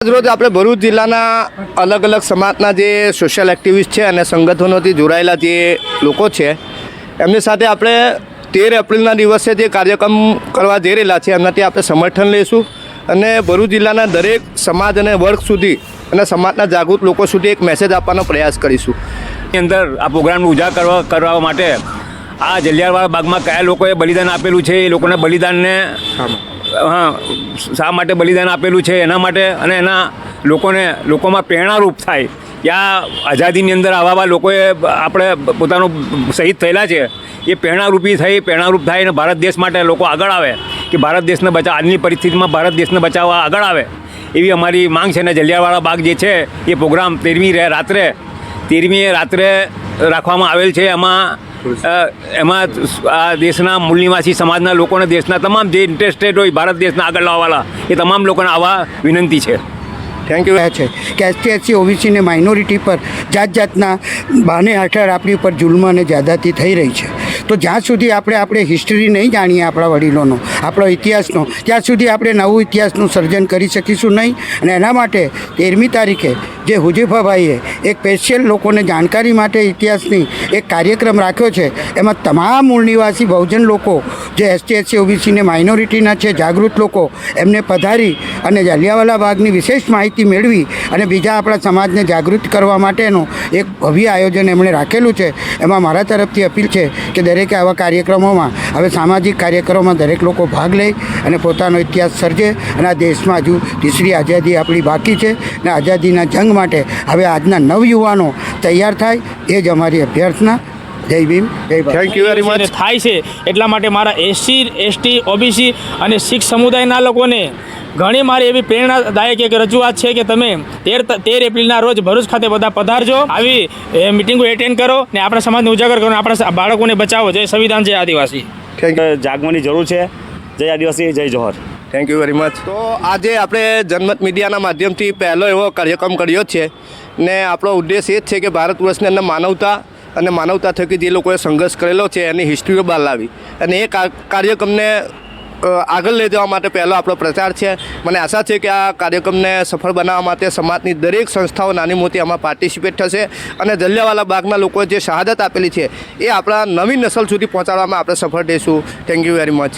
રોજ આપણે ભરૂચ જિલ્લાના અલગ અલગ સમાજના જે સોશિયલ એક્ટિવિસ્ટ છે અને સંગઠનોથી જોડાયેલા જે લોકો છે, એમની સાથે આપણે તેર એપ્રિલના દિવસે જે કાર્યક્રમ કરવા જઈ રહેલા છે, એમનાથી આપણે સમર્થન લઈશું અને ભરૂચ જિલ્લાના દરેક સમાજ અને વર્ગ સુધી અને સમાજના જાગૃત લોકો સુધી એક મેસેજ આપવાનો પ્રયાસ કરીશું. અંદર આ પ્રોગ્રામનું કરવા કરવા માટે આ જલિયાવાળા બાગમાં કયા લોકોએ બલિદાન આપેલું છે? એ લોકોને બલિદાનને હા શા માટે બલિદાન આપેલું છે? એના માટે અને એના લોકોને લોકોમાં પ્રેરણારૂપ થાય. કે આ આઝાદીની અંદર આવા આવા લોકોએ આપણે પોતાનું શહીદ થયેલા છે. એ પ્રેરણારૂપી થઈ પ્રેરણારૂપ થાય અને ભારત દેશ માટે લોકો આગળ આવે. કે ભારત દેશને બચાવ આજની પરિસ્થિતિમાં ભારત દેશને બચાવવા આગળ આવે. એવી અમારી માંગ છે ને જલિયાવાળા બાગ જે છે એ પ્રોગ્રામ તેરમી રાત્રે તેરમીએ રાત્રે રાખવામાં આવેલ છે. એમાં એમાં આ દેશના મૂલનિવાસી સમાજના લોકોને દેશના તમામ જે ઇન્ટરેસ્ટેડ હોય ભારત દેશના આગળ લાવવાવાળા એ તમામ લોકોને આવા વિનંતી છે. થેન્ક યુ છે. કે એસટી એસસી ઓબીસીને માઇનોરિટી પર જાત જાતના બહાને હેઠળ આપણી ઉપર જુલ્મ અને જાદાતી થઈ રહી છે. તો જ્યાં સુધી આપણે આપણે હિસ્ટ્રી નહીં જાણીએ આપણા વડીલોનો, આપણો ઇતિહાસનો, ત્યાં સુધી આપણે નવું ઇતિહાસનું સર્જન કરી શકીશું નહીં. અને એના માટે તેરમી તારીખે જે હુજીફાભાઈએ એક સ્પેશિયલ લોકોને જાણકારી માટે ઇતિહાસની એક કાર્યક્રમ રાખ્યો છે, એમાં તમામ મૂળ નિવાસી બહુજન લોકો, જે એસટી એસસી ઓબીસી ને માઇનોરિટીના છે, જાગૃત લોકો, એમને પધારી અને જાલિયાવાલા બાગની વિશેષ માહિતી મેળવી અને બીજા આપણા સમાજને જાગૃત કરવા માટેનું એક ભવ્ય આયોજન એમણે રાખેલું છે. એમાં મારા તરફથી અપીલ છે કે દરેકે આવા કાર્યક્રમોમાં હવે સામાજિક કાર્યક્રમોમાં દરેક લોકો ભાગ લે અને પોતાનો ઇતિહાસ સર્જે અને આ દેશમાં હજુ તીસરી આઝાદી આપણી બાકી છે અને આઝાદીના જંગ માટે હવે આજના નવયુવાનો તૈયાર થાય એ જ અમારી અભ્યર્થના. જય ભીમ જય થેન્ક યુ વેરી મચ થાય છે એટલા માટે મારા એસસી એસટી ઓબીસી અને શીખ સમુદાયના લોકોને ઘણી મારી એવી પ્રેરણાદાયક એક રજૂઆત છે કે તમે તેર તેર એપ્રિલના રોજ ભરૂચ ખાતે બધા પધારજો. આવી એ મિટિંગો એટેન્ડ કરો ને આપણા સમાજને ઉજાગર કરો આપણા બાળકોને બચાવો. જય સંવિધાન જય આદિવાસી. જાગવાની જરૂર છે. જય આદિવાસી જય જોહર. થેન્ક યુ વેરી મચ તો આજે આપણે જનમત મીડિયાના માધ્યમથી પહેલો એવો કાર્યક્રમ કર્યો છે ને આપણો ઉદ્દેશ એ જ છે કે ભારત વર્ષની અંદર માનવતા અને માનવતા થકી જે લોકોએ સંઘર્ષ કરેલો છે એની હિસ્ટ્રીઓ બહાર લાવી. અને એ કાર્યક્રમને આગળ લઈ જવા માટે પહેલો આપણો પ્રચાર છે. મને આશા છે કે આ કાર્યક્રમને સફળ બનાવવા માટે સમાજની દરેક સંસ્થાઓ નાની મોટી આમાં પાર્ટિસિપેટ થશે અને જલિયાવાલા બાગના લોકોએ જે શહાદત આપેલી છે એ આપણા નવી નસલ સુધી પહોંચાડવામાં આપણે સફળ થઈશું થેન્ક યુ વેરી મચ